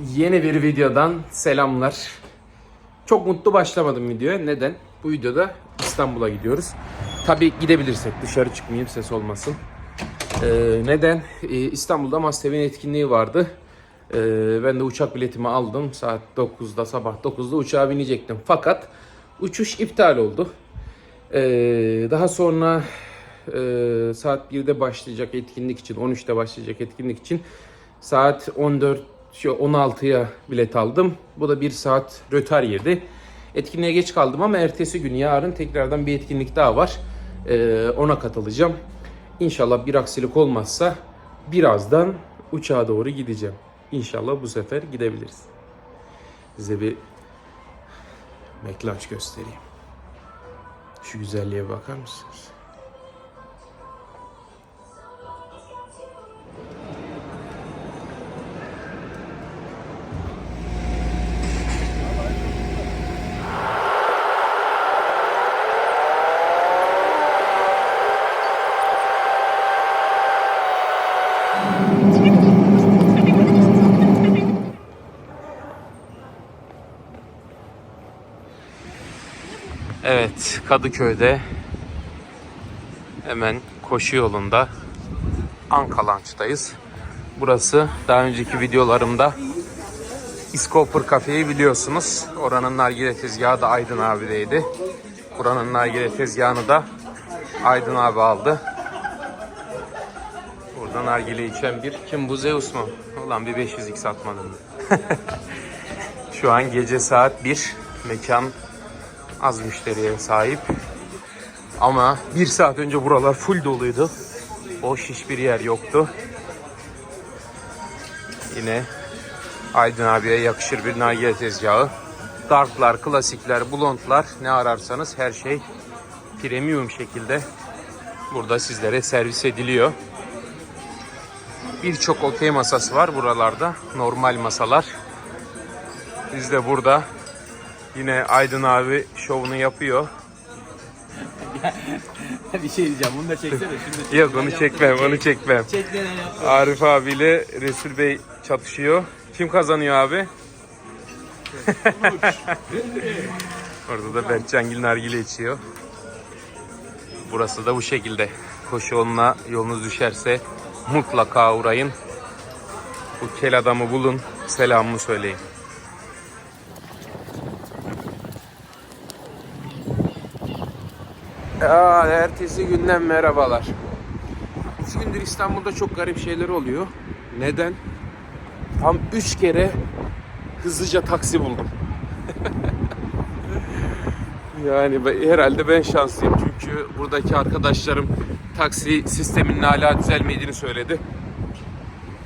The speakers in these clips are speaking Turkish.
Yeni bir videodan selamlar. Çok mutlu başlamadım videoya. Neden? Bu videoda İstanbul'a gidiyoruz. Tabii gidebilirsek dışarı çıkmayayım ses olmasın. Ee, neden? Ee, İstanbul'da Mastev'in etkinliği vardı. Ee, ben de uçak biletimi aldım. Saat 9'da sabah 9'da uçağa binecektim. Fakat uçuş iptal oldu. Ee, daha sonra e, saat 1'de başlayacak etkinlik için, 13'te başlayacak etkinlik için saat 14 şu 16'ya bilet aldım. Bu da bir saat rötar yedi. Etkinliğe geç kaldım ama ertesi gün yarın tekrardan bir etkinlik daha var. Ee, ona katılacağım. İnşallah bir aksilik olmazsa birazdan uçağa doğru gideceğim. İnşallah bu sefer gidebiliriz. Size bir meklaç göstereyim. Şu güzelliğe bakar mısınız? Evet, Kadıköy'de hemen koşu yolunda Ankalanç'tayız. Burası daha önceki videolarımda İskoper Kafe'yi biliyorsunuz. Oranın nargile tezgahı da Aydın abideydi. Buranın nargile tezgahını da Aydın abi aldı. Burada nargile içen bir kim bu Zeus mu? Ulan bir 500x atmadın? Şu an gece saat 1. Mekan az müşteriye sahip. Ama bir saat önce buralar full doluydu. Boş hiçbir yer yoktu. Yine Aydın abiye yakışır bir nargile tezgahı. Darklar, klasikler, blondlar ne ararsanız her şey premium şekilde burada sizlere servis ediliyor. Birçok okey masası var buralarda. Normal masalar. Biz de burada Yine Aydın abi şovunu yapıyor. bir şey diyeceğim. Bunu da çeksene. Şimdi Yok onu çekmem, onu çekmem. Çek denen. Arif abiyle Resul Bey çatışıyor. Kim kazanıyor abi? Orada da Berkcan Gil nargile içiyor. Burası da bu şekilde. Koşu yoluna yolunuz düşerse mutlaka uğrayın. Bu kel adamı bulun, selamımı söyleyin. Aa, ertesi günden merhabalar. Üç gündür İstanbul'da çok garip şeyler oluyor. Neden? Tam üç kere hızlıca taksi buldum. yani herhalde ben şanslıyım çünkü buradaki arkadaşlarım taksi sisteminin hala düzelmediğini söyledi.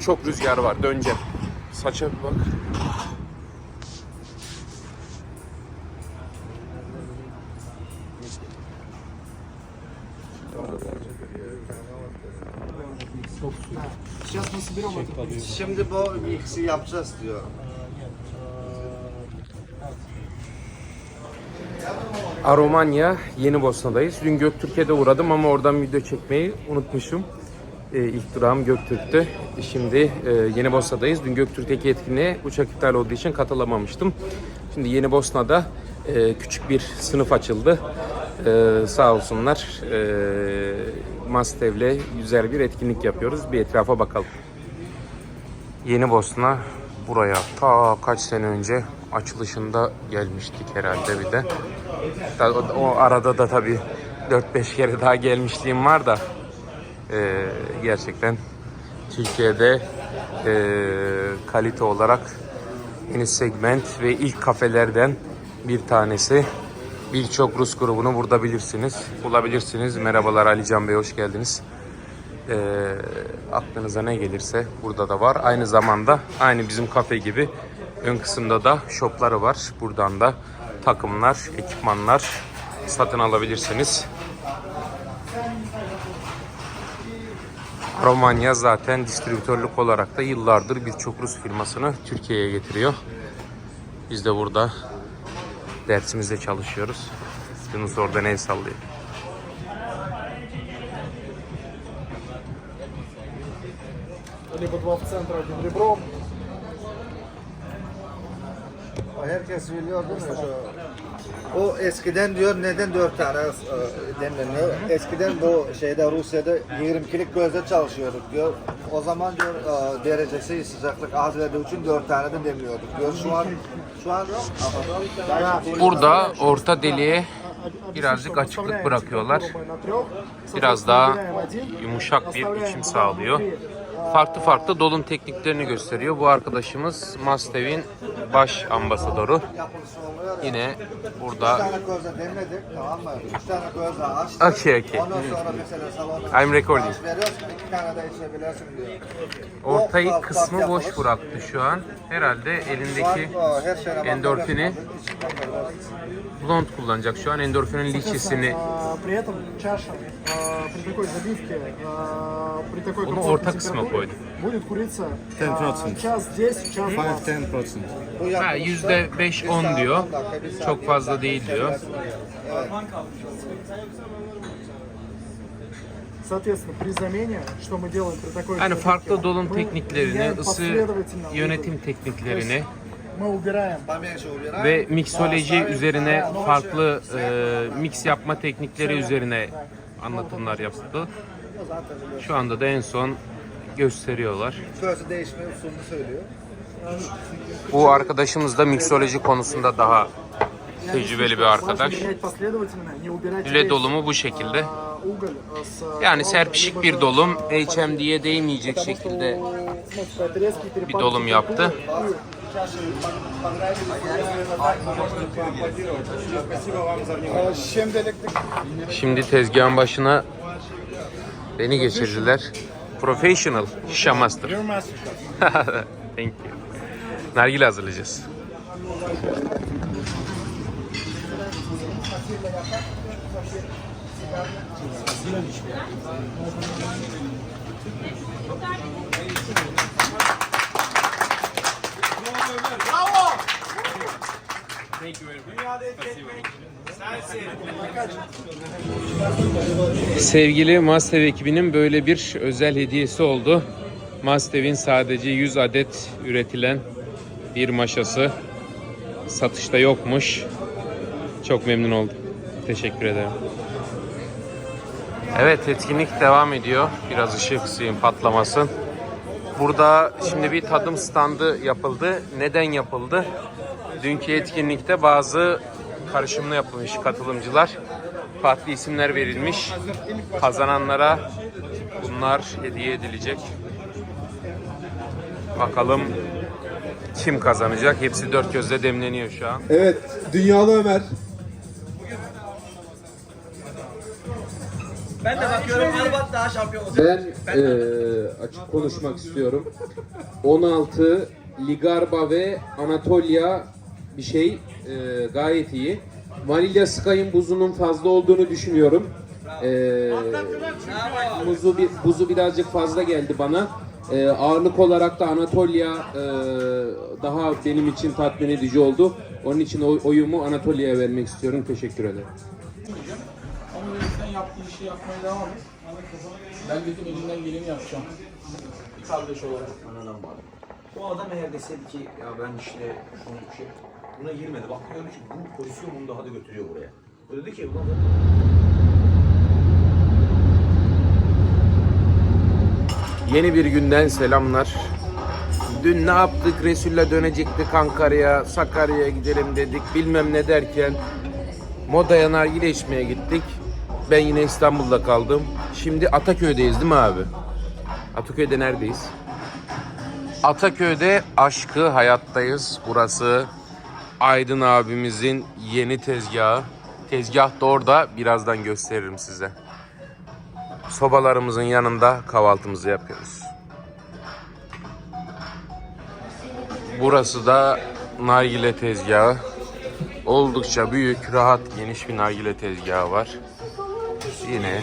Çok rüzgar var döneceğim. Saça bir bak. Şimdi bu mixi yapacağız diyor. Aromanya Yeni Bosna'dayız. Dün Göktürk'e uğradım ama oradan video çekmeyi unutmuşum. Ee, ilk durağım Göktürk'tü. Şimdi e, Yeni Bosna'dayız. Dün Göktürk'teki etkinliğe uçak iptal olduğu için katılamamıştım. Şimdi Yeni Bosna'da e, küçük bir sınıf açıldı. E, sağ olsunlar. E, Mastev'le güzel bir etkinlik yapıyoruz. Bir etrafa bakalım. Yeni Bosna buraya ta kaç sene önce açılışında gelmiştik herhalde bir de. O, arada da tabii 4-5 kere daha gelmişliğim var da e, gerçekten Türkiye'de e, kalite olarak yeni segment ve ilk kafelerden bir tanesi. Birçok Rus grubunu burada bilirsiniz, bulabilirsiniz. Merhabalar Alican Bey, hoş geldiniz. E, aklınıza ne gelirse burada da var. Aynı zamanda aynı bizim kafe gibi ön kısımda da shopları var. Buradan da takımlar, ekipmanlar satın alabilirsiniz. Romanya zaten distribütörlük olarak da yıllardır birçok Rus firmasını Türkiye'ye getiriyor. Biz de burada dersimizde çalışıyoruz. Yunus orada el sallıyor. либо два в центр, один ребром. Herkes biliyor değil mi? Şu, o eskiden diyor neden dört tane e, demleniyor? Eskiden bu şeyde Rusya'da 22'lik gözde çalışıyorduk diyor. O zaman diyor e, derecesi sıcaklık az verdiği için dört tane de demliyorduk diyor. Şu an şu an Burada orta deliğe birazcık açıklık bırakıyorlar. Biraz daha yumuşak bir içim sağlıyor. farklı farklı dolum tekniklerini gösteriyor. Bu arkadaşımız Mastev'in baş ambasadoru. Yine burada Okey okey. I'm recording. Ortayı kısmı boş bıraktı şu an. Herhalde elindeki endorfini blond kullanacak şu an. Endorfinin liçisini Bunu orta kısmı koydum. будет куриться 10%. а, час 10, час 20. 5-10%. Bu Ha, yapılışta yüzde beş, bir on saat, diyor. on dakika, bir saat, Çok yirmi fazla dakika değil diyor. içebilirsin Evet. Соответственно, при замене, что мы делаем при такой Yani забивке, farklı dolum мы tekniklerini, меняем ısı последовательно yönetim угол. То tekniklerini есть Мы убираем Pomiędzy ubieramy, ve miksoloji ставим, üzerine a, farklı noże, e, mix yapma teknikleri üzerine anlatımlar yaptı. Şu anda da en son gösteriyorlar. Sözü değişme usulünü söylüyor. Bu arkadaşımız da miksoloji konusunda daha tecrübeli bir arkadaş. Lüle dolumu bu şekilde. Yani serpişik bir dolum, HMD'ye değmeyecek şekilde bir dolum yaptı. Şimdi tezgahın başına beni geçirdiler. Professional Şişe Master. Thank you. Nargile hazırlayacağız. Sevgili Mastev ekibinin böyle bir özel hediyesi oldu. Mastev'in sadece 100 adet üretilen bir maşası satışta yokmuş. Çok memnun oldum. Teşekkür ederim. Evet etkinlik devam ediyor. Biraz ışık kısayım patlamasın. Burada şimdi bir tadım standı yapıldı. Neden yapıldı? Dünkü etkinlikte bazı karışımlı yapılmış katılımcılar. Farklı isimler verilmiş. Kazananlara bunlar hediye edilecek. Bakalım kim kazanacak? Hepsi dört gözle demleniyor şu an. Evet, Dünyalı Ömer. Ben de bakıyorum Arbat daha şampiyon olacak. Ben eee, açık konuşmak istiyorum. 16 Ligarba ve Anatolia bir şey eee, gayet iyi. Vanilya Sky'ın buzunun fazla olduğunu düşünüyorum. Eee buzu, bir, buzu birazcık fazla geldi bana. Eee, ağırlık olarak da Anatolia eee, daha benim için tatmin edici oldu. Onun için oy- oyumu Anatolia'ya vermek istiyorum. Teşekkür ederim. Ama sen yaptığın işi yapmaya devam et. Ben dedim elimden geleni yapacağım. Bir kardeş olarak. Bu adam eğer deseydi ki ya ben işte şunu bir şey buna girmedi. Bak diyor ki bu pozisyon bunu daha da götürüyor buraya. O dedi ki ulan Yeni bir günden selamlar. Dün ne yaptık? Resul'le dönecektik Ankara'ya, Sakarya'ya gidelim dedik. Bilmem ne derken Moda'ya nargile içmeye gittik. Ben yine İstanbul'da kaldım. Şimdi Ataköy'deyiz değil mi abi? Ataköy'de neredeyiz? Ataköy'de aşkı hayattayız. Burası Aydın abimizin yeni tezgahı. Tezgah da orada. Birazdan gösteririm size. Sobalarımızın yanında kahvaltımızı yapıyoruz. Burası da nargile tezgahı. Oldukça büyük, rahat, geniş bir nargile tezgahı var. Yine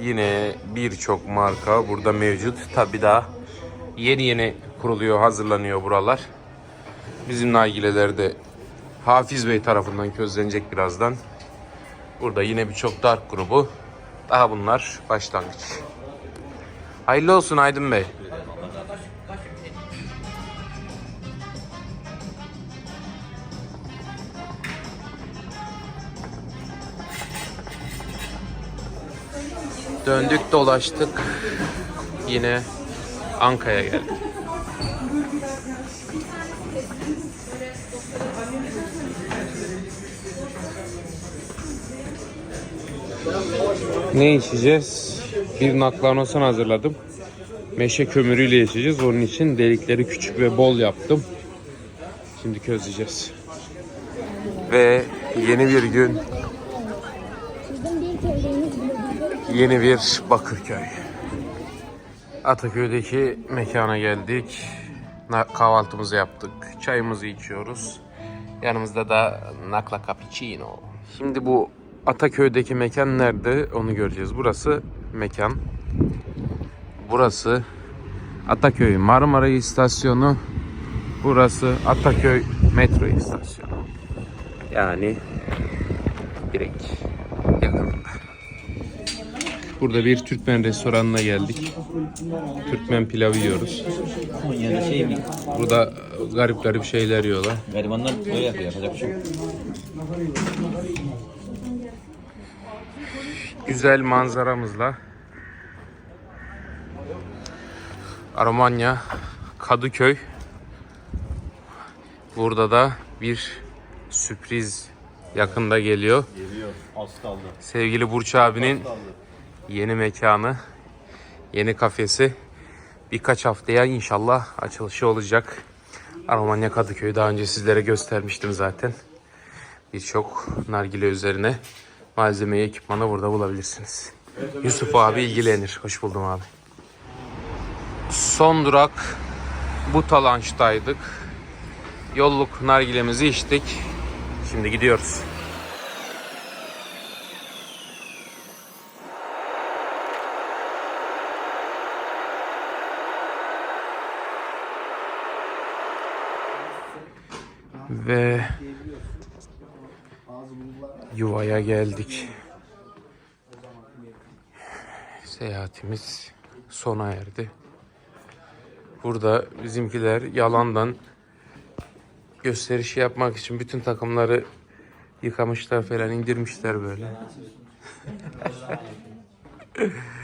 yine birçok marka burada mevcut. Tabi daha yeni yeni kuruluyor, hazırlanıyor buralar. Bizim nargileler de Hafiz Bey tarafından közlenecek birazdan. Burada yine birçok dark grubu. Daha bunlar başlangıç. Hayırlı olsun Aydın Bey. Döndük dolaştık. Yine Anka'ya geldik. Ne içeceğiz? Bir naklanosan hazırladım. Meşe kömürüyle içeceğiz. Onun için delikleri küçük ve bol yaptım. Şimdi közleyeceğiz. Ve yeni bir gün, yeni bir Bakırköy. Ataköy'deki mekana geldik. Kahvaltımızı yaptık. Çayımızı içiyoruz. Yanımızda da Nakla Cappuccino. Şimdi bu Ataköy'deki mekan nerede onu göreceğiz. Burası mekan. Burası Ataköy Marmara İstasyonu. Burası Ataköy metro istasyonu. Yani direkt yakınında. Burada bir Türkmen restoranına geldik. Türkmen pilavı yiyoruz. Yani şey mi? Burada garip garip şeyler yiyorlar. Garibanlar böyle yapıyor. Yapacak bir şey yok. Güzel manzaramızla Armanya Kadıköy Burada da bir sürpriz yakında geliyor. Geliyor. Az kaldı. Sevgili Burç abinin yeni mekanı, yeni kafesi birkaç haftaya inşallah açılışı olacak. Armanya Kadıköy'ü daha önce sizlere göstermiştim zaten. Birçok nargile üzerine malzemeyi, ekipmanı burada bulabilirsiniz. Yusuf abi ilgilenir. Hoş buldum abi. Son durak Butalanç'taydık. Yolluk nargilemizi içtik. Şimdi gidiyoruz. Ve yuvaya geldik. Seyahatimiz sona erdi. Burada bizimkiler yalandan gösterişi yapmak için bütün takımları yıkamışlar falan indirmişler böyle.